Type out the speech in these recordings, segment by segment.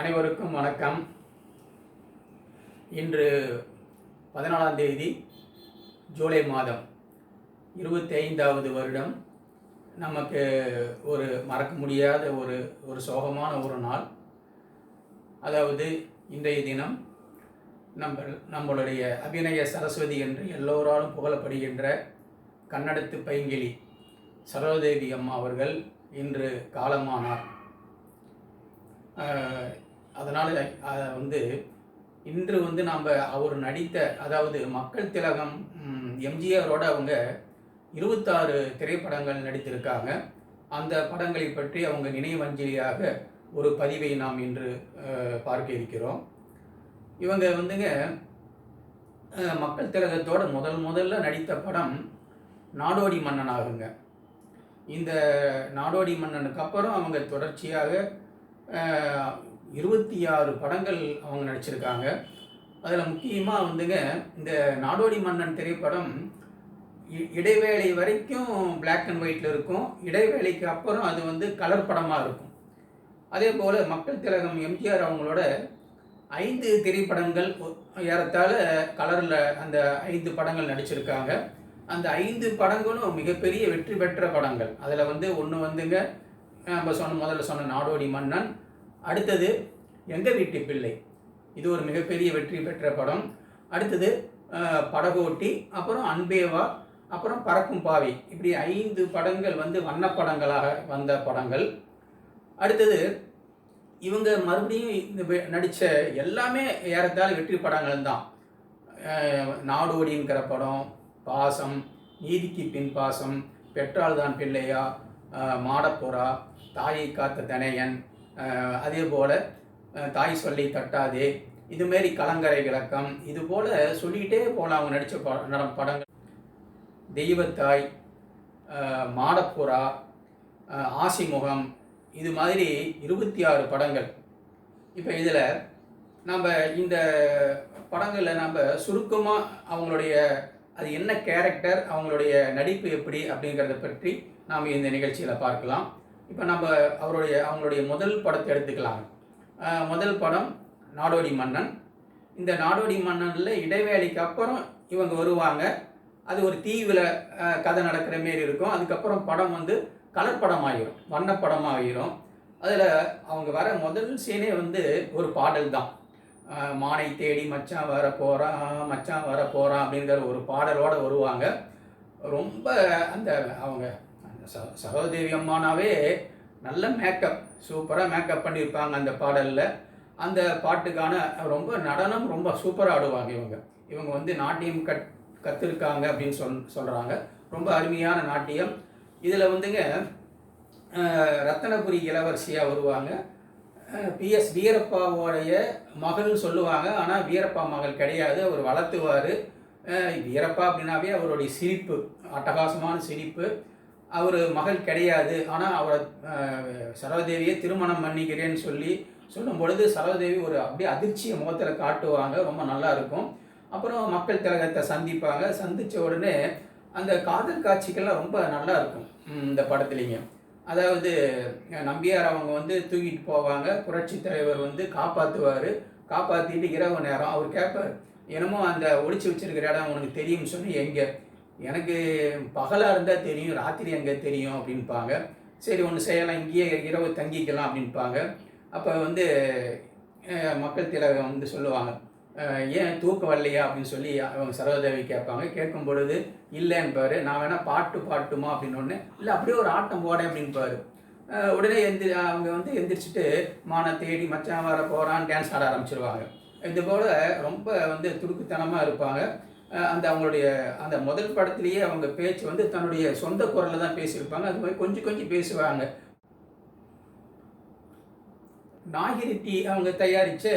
அனைவருக்கும் வணக்கம். இன்று பதினாலாம் தேதி ஜூலை மாதம் இருபத்தி ஐந்தாவது வருடம். நமக்கு ஒரு மறக்க முடியாத ஒரு ஒரு சோகமான ஒரு நாள். அதாவது இன்றைய தினம் நம்ம நம்மளுடைய அபிநய சரஸ்வதி என்று எல்லோராலும் புகழப்படுகின்ற கன்னடத்து பைங்கிலி சரோதேவி அம்மா அவர்கள் இன்று காலமானார். அதனால் வந்து இன்று வந்து நாம் அவர் நடித்த அதாவது மக்கள் திலகம் எம்ஜிஆரோட அவங்க இருபத்தாறு திரைப்படங்கள் நடித்திருக்காங்க. அந்த படங்களை பற்றி அவங்க நினைவஞ்சலியாக ஒரு பதிவை நாம் இன்று பார்க்க இருக்கிறோம். இவங்க வந்துங்க மக்கள் திலகத்தோட முதல் முதல்ல நடித்த படம் நாடோடி மன்னன் ஆகுங்க. இந்த நாடோடி மன்னனுக்கு அப்புறம் அவங்க தொடர்ச்சியாக இருபத்தி ஆறு படங்கள் அவங்க நடிச்சிருக்காங்க. அதில் முக்கியமாக வந்துங்க இந்த நாடோடி மன்னன் திரைப்படம் இ- இடைவேளை வரைக்கும் பிளாக் அண்ட் ஒயிட்டில் இருக்கும். இடைவேளைக்கு அப்புறம் அது வந்து கலர் படமாக இருக்கும். அதே போல் மக்கள் திலகம் எம்ஜிஆர் அவங்களோட ஐந்து திரைப்படங்கள் ஒ- ஏறத்தாழ கலரில் அந்த ஐந்து படங்கள் நடிச்சிருக்காங்க. அந்த ஐந்து படங்களும் மிகப்பெரிய வெற்றி பெற்ற படங்கள். அதில் வந்து ஒன்று வந்துங்க நம்ம சொன்ன முதல்ல சொன்ன நாடோடி மன்னன் அடுத்தது எங்கள் வீட்டு பிள்ளை. இது ஒரு மிகப்பெரிய வெற்றி பெற்ற படம். அடுத்தது படகோட்டி அப்புறம் அன்பேவா அப்புறம் பறக்கும் பாவை. இப்படி ஐந்து படங்கள் வந்து வண்ணப்படங்களாக வந்த படங்கள். அடுத்தது இவங்க மறுபடியும் இந்த நடித்த எல்லாமே ஏறத்தாழ வெற்றி படங்கள் தான். நாடோடிங்கிற படம் பாசம் நீதிக்கு பின் பாசம் பெற்றால் தான் பிள்ளையா மாடப்புறா தாயை காத்த தனையன் அதே போல் தாய் சொல்லி தட்டாதே. இதுமாரி கலங்கரை விளக்கம். இது போல் சொல்லிக்கிட்டே போகலாம் அவங்க நடித்த ப நட- படங்கள். தெய்வத்தாய் மாடப்புறா ஆசிமுகம் இது மாதிரி இருபத்தி ஆறு படங்கள். இப்போ இதில் நம்ம இந்த படங்களில் நம்ம சுருக்கமாக அவங்களுடைய அது என்ன கேரக்டர் அவங்களுடைய நடிப்பு எப்படி அப்படிங்கிறத பற்றி நாம் இந்த நிகழ்ச்சியில் பார்க்கலாம். இப்போ நம்ம அவருடைய அவங்களுடைய முதல் படத்தை எடுத்துக்கலாம். முதல் படம் நாடோடி மன்னன். இந்த நாடோடி மன்னனில் இடைவேளைக்கு அப்புறம் இவங்க வருவாங்க. அது ஒரு தீவில் கதை நடக்கிற மாரி இருக்கும். அதுக்கப்புறம் படம் வந்து கலர் படம் ஆகிரும் வண்ணப்படம் ஆகிரும் அதில் அவங்க வர முதல் சீனே வந்து ஒரு பாடல் தான். மானை தேடி மச்சான் வர போகிறான் மச்சான் வர போகிறான் அப்படிங்கிற ஒரு பாடலோடு வருவாங்க. ரொம்ப அந்த அவங்க ச சகோதேவி அம்மானாவே நல்ல மேக்கப் சூப்பராக மேக்கப் பண்ணியிருப்பாங்க அந்த பாடலில். அந்த பாட்டுக்கான ரொம்ப நடனம் ரொம்ப சூப்பராக ஆடுவாங்க இவங்க. இவங்க வந்து நாட்டியம் கட் கற்றுருக்காங்க அப்படின்னு சொல் சொல்கிறாங்க ரொம்ப அருமையான நாட்டியம். இதில் வந்துங்க ரத்தனபுரி இளவரசியாக வருவாங்க. பிஎஸ் வீரப்பாவோடைய மகள்னு சொல்லுவாங்க. ஆனால் வீரப்பா மகள் கிடையாது. அவர் வளர்த்துவார். வீரப்பா அப்படின்னாவே அவருடைய சிரிப்பு அட்டகாசமான சிரிப்பு. அவர் மகள் கிடையாது. ஆனால் அவரை அஹ், சரோதேவியை திருமணம் பண்ணிக்கிறேன்னு சொல்லி சொல்லும் பொழுது சரோதேவி ஒரு அப்படியே அதிர்ச்சியை முகத்தில் காட்டுவாங்க. ரொம்ப நல்லா இருக்கும். அப்புறம் மக்கள் திலகத்தை சந்திப்பாங்க. சந்தித்த உடனே அந்த காதல் காட்சிகள்லாம் ரொம்ப நல்லா இருக்கும். இந்த படத்துலேங்க அதாவது நம்பியார் அவங்க வந்து தூக்கிட்டு போவாங்க. புரட்சி தலைவர் வந்து காப்பாற்றுவார் காப்பாற்றிட்டு இரவு நேரம். அவர் கேட்பார் என்னமோ அந்த ஒழிச்சு வச்சிருக்கிற இடம் உனக்கு தெரியும்னு சொல்லி எங்கே? எனக்கு பகலாக இருந்தால் தெரியும் ராத்திரி எங்கே தெரியும் அப்படின்பாங்க. சரி ஒன்று செய்யலாம் இங்கேயே இரவு தங்கிக்கலாம் அப்படின்பாங்க. அப்போ வந்து மக்கள் திலகம் வந்து சொல்லுவாங்க ஏன் தூக்கம் வரலையா? அப்படின்னு சொல்லி அவங்க சரோதேவி கேட்பாங்க. கேட்கும் பொழுது இல்லைன்பாரு நான் வேணால் பாட்டு பாட்டுமா? அப்படின்னு ஒன்று இல்லை அப்படியே ஒரு ஆட்டம் போடேன் அப்படின்பாரு. உடனே எந்திரி அவங்க வந்து எந்திரிச்சிட்டு மானை தேடி மச்சான் வர போகிறான் டான்ஸ் ஆட ஆரம்பிச்சிருவாங்க. இது போல் ரொம்ப வந்து துடுக்குத்தனமாக இருப்பாங்க. அந்த அவங்களுடைய அந்த முதல் படத்துலேயே அவங்க பேச்சு வந்து தன்னுடைய சொந்த குரலில் தான் பேசியிருப்பாங்க. அது மாதிரி கொஞ்சம் கொஞ்சம் பேசுவாங்க. நாகிரிட்டி அவங்க தயாரித்த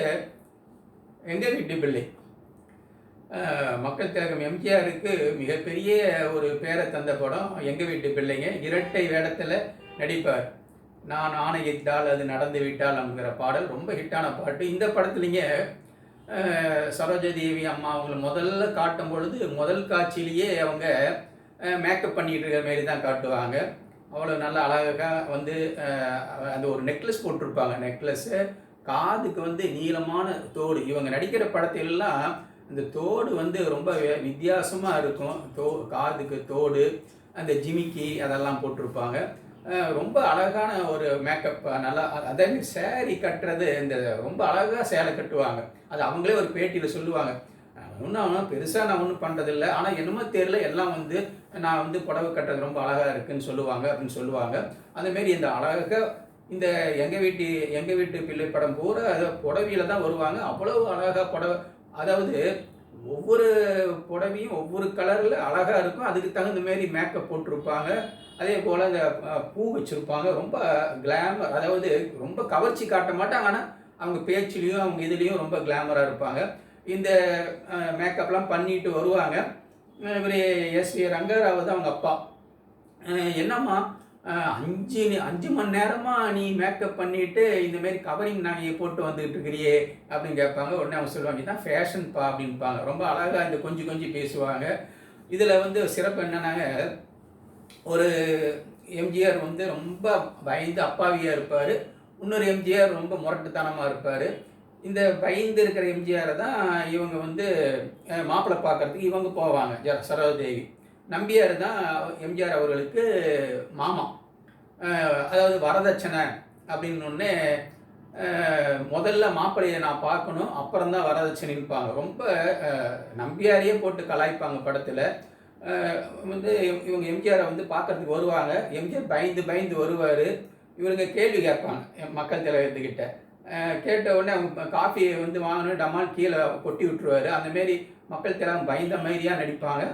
எங்கள் வீட்டு பிள்ளை. மக்கள் திலகம் எம்ஜிஆருக்கு மிகப்பெரிய ஒரு பேரை தந்த படம் எங்கள் வீட்டு பிள்ளைங்க. இரட்டை வேடத்தில் நடிப்பார். நான் ஆணையிட்டால் அது நடந்து விட்டால் அப்படிங்கிற பாடல். ரொம்ப ஹிட்டான பாட்டு. இந்த படத்துலிங்க சரோஜாதேவி அம்மா அவங்கள முதல்ல காட்டும் பொழுது முதல் காட்சியிலேயே அவங்க மேக்கப் பண்ணிகிட்டு இருக்கிற மாரி தான் காட்டுவாங்க. அவ்வளோ நல்ல அழகாக வந்து அந்த ஒரு நெக்லஸ் போட்டிருப்பாங்க. நெக்லஸ்ஸு காதுக்கு வந்து நீளமான தோடு. இவங்க நடிக்கிற படத்திலெல்லாம் இந்த தோடு வந்து ரொம்ப வித்தியாசமாக இருக்கும். தோ காதுக்கு தோடு அந்த ஜிமிக்கி அதெல்லாம் போட்டிருப்பாங்க. ரொம்ப அழகான ஒரு மேக்கப் நல்லா அதாவது அதே மாதிரி சேரீ கட்டுறது இந்த ரொம்ப அழகாக சேலை கட்டுவாங்க. அது அவங்களே ஒரு பேட்டியில் சொல்லுவாங்க. ஒன்றும் பெருசாக நான் ஒன்றும் பண்ணுறதில்ல ஆனால் என்னமோ தெரியல எல்லாம் வந்து நான் வந்து புடவை கட்டுறது ரொம்ப அழகாக இருக்குன்னு சொல்லுவாங்க அப்படின்னு சொல்லுவாங்க. அந்தமாரி இந்த அழகாக இந்த எங்கள் வீட்டு எங்கள் வீட்டு பிள்ளை படம் பூரா அதை புடவையில் தான் வருவாங்க. அவ்வளவு அழகாக புடவை அதாவது ஒவ்வொரு புடவையும் ஒவ்வொரு கலரில் அழகாக இருக்கும். அதுக்கு தகுந்த மாரி மேக்கப் போட்டிருப்பாங்க. அதே போல் அந்த பூ வச்சுருப்பாங்க. ரொம்ப கிளாமர் அதாவது ரொம்ப கவர்ச்சி காட்ட மாட்டாங்க. ஆனால் அவங்க பேச்சுலேயும் அவங்க இதுலேயும் ரொம்ப கிளாமராக இருப்பாங்க. இந்த மேக்கப்லாம் பண்ணிட்டு வருவாங்க. இவர் எஸ் வி ரங்கராவது அவங்க அப்பா. என்னம்மா அஞ்சு அஞ்சு மணி நேரமாக நீ மேக்கப் பண்ணிட்டு இந்தமாரி கவரிங் நகையை போட்டு வந்துகிட்டு இருக்கிறியே அப்படின்னு கேட்பாங்க. உடனே அவங்க சொல்லுவாங்க ஃபேஷன் ஃபேஷன்ப்பா அப்படின்பாங்க. ரொம்ப அழகாக இந்த கொஞ்சம் கொஞ்சம் பேசுவாங்க. இதில் வந்து சிறப்பு என்னன்னாங்க ஒரு எம்ஜிஆர் வந்து ரொம்ப பயந்து அப்பாவியாக இருப்பார். இன்னொரு எம்ஜிஆர் ரொம்ப முரட்டுத்தனமாக இருப்பார். இந்த பயந்து இருக்கிற எம்ஜிஆரை தான் இவங்க வந்து மாப்பிள்ளை பார்க்கறதுக்கு இவங்க போவாங்க ஜ- நம்பியார் தான் எம்ஜிஆர் அவர்களுக்கு மாமா. அதாவது வரதட்சணை அப்படின்னு முதல்ல மாப்பிள்ளையை நான் பார்க்கணும் அப்புறம் தான் வரதட்சணைப்பாங்க ரொம்ப நம்பியாரையே போட்டு கலாய்ப்பாங்க படத்தில். வந்து இவங்க எம்ஜிஆரை வந்து பார்க்கறதுக்கு வருவாங்க. எம்ஜிஆர் பயந்து பயந்து வருவார். இவருங்க கேள்வி கேட்பாங்க மக்கள் தலைவர்கிட்ட. கேட்ட உடனே அவங்க காஃபியை வந்து வாங்கணும் டமால் கீழே கொட்டி விட்டுருவார். அந்த மாரி மக்கள் தலைவன் பயந்த மாதிரியாக நடிப்பாங்க.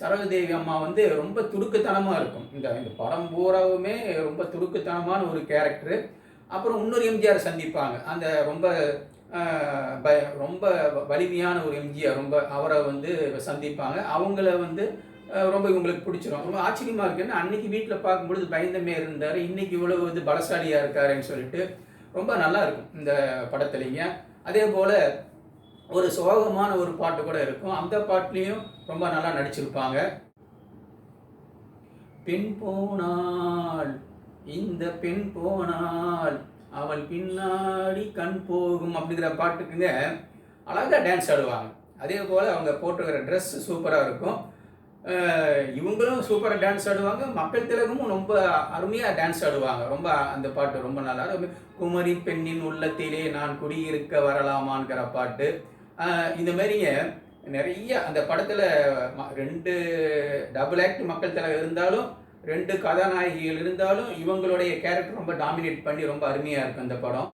சரவதேவி அம்மா வந்து ரொம்ப துடுக்குத்தனமாக இருக்கும். இந்த இந்த படம் பூராவுமே ரொம்ப துடுக்குத்தனமான ஒரு கேரக்டரு அப்புறம் இன்னொரு எம்ஜிஆர் சந்திப்பாங்க. அந்த ரொம்ப பய ப- ரொம்ப வலிமையான ஒரு எம்ஜிஆர் ரொம்ப அவரை வந்து சந்திப்பாங்க. அவங்கள வந்து ரொம்ப இவங்களுக்கு பிடிச்சிரும். ரொம்ப ஆச்சரியமாக இருக்குன்னு அன்னைக்கு வீட்டில் பார்க்கும்பொழுது பயந்தமே இருந்தார். இன்னைக்கு இவ்வளவு வந்து பலசாலியாக இருக்காருன்னு சொல்லிட்டு ரொம்ப நல்லா இருக்கும் இந்த படத்துலைங்க. அதே போல் ஒரு சோகமான ஒரு பாட்டு கூட இருக்கும். அந்த பாட்டுலேயும் ரொம்ப நல்லா நடிச்சிருப்பாங்க. பெண் போனாள் இந்த பெண் போனாள் அவள் பின்னாடி கண் போகும் அப்படிங்கிற பாட்டுக்குங்க அழகாக டான்ஸ் ஆடுவாங்க. அதே போல் அவங்க போட்டுக்கிற ட்ரெஸ் சூப்பராக இருக்கும். இவங்களும் சூப்பராக டான்ஸ் ஆடுவாங்க. மக்கள் திலகமும் ரொம்ப அருமையாக டான்ஸ் ஆடுவாங்க. ரொம்ப அந்த பாட்டு ரொம்ப நல்லா குமரி பெண்ணின் உள்ளத்திலே நான் குடியிருக்க வரலாமாங்கிற பாட்டு. இந்த மாதிரிங்க நிறைய அந்த படத்தில் ரெண்டு டபுள் ஆக்ட் மக்கள் தலைவர் இருந்தாலும் ரெண்டு கதாநாயகிகள் இருந்தாலும் இவங்களுடைய கேரக்டர் ரொம்ப டாமினேட் பண்ணி ரொம்ப அருமையாக இருக்கும் அந்த படம்.